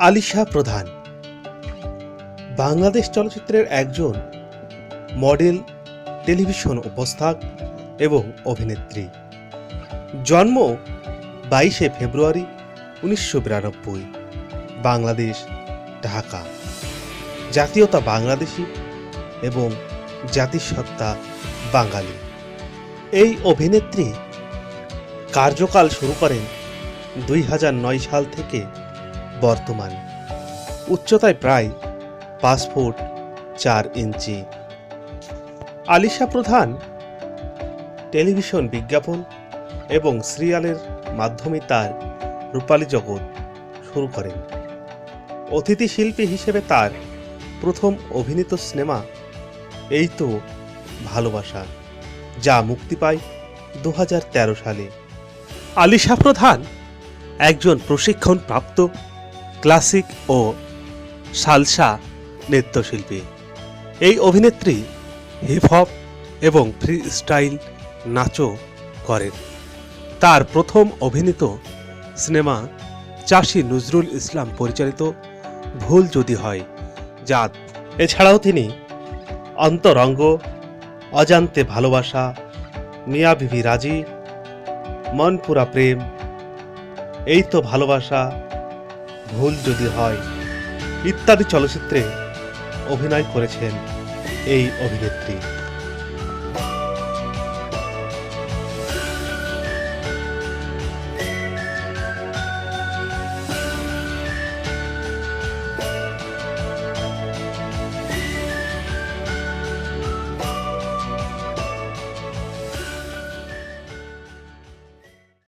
আলিশা প্রধান। বাংলাদেশ চলচ্চিত্রের একজন মডেল, টেলিভিশন উপস্থাক এবং অভিনেত্রী। জন্ম বাইশে ফেব্রুয়ারি উনিশশো বিরানব্বই, বাংলাদেশ, ঢাকা। জাতীয়তা বাংলাদেশি এবং জাতিসত্তা বাঙালি। এই অভিনেত্রী কার্যকাল শুরু করেন দুই হাজার নয় সাল থেকে বর্তমান। উচ্চতায় প্রায় পাঁচ ফুট চার ইঞ্চি। আলিশা প্রধান টেলিভিশন বিজ্ঞাপন এবং সিরিয়ালের মাধ্যমে তার রূপালী জগৎ শুরু করেন। অতিথি শিল্পী হিসেবে তার প্রথম অভিনীত সিনেমা এই তো ভালোবাসা, যা মুক্তি পায় দু হাজার তেরো সালে। আলিশা প্রধান একজন প্রশিক্ষণপ্রাপ্ত ক্লাসিক ও সালসা নৃত্যশিল্পী। এই অভিনেত্রী হিপ হপ এবং ফ্রি স্টাইল নাচও করেন। তার প্রথম অভিনীত সিনেমা চাষি নজরুল ইসলাম পরিচালিত ভুল যদি হয়, জাত। এছাড়াও তিনি অন্তরঙ্গ, অজান্তে ভালোবাসা, মিয়া বিবি রাজি, মনপুরা প্রেম, এই তো ভালোবাসা ভুল যদি হয় ইত্যাদি চলচ্চিত্রে অভিনয় করেছেন এই অভিনেত্রী।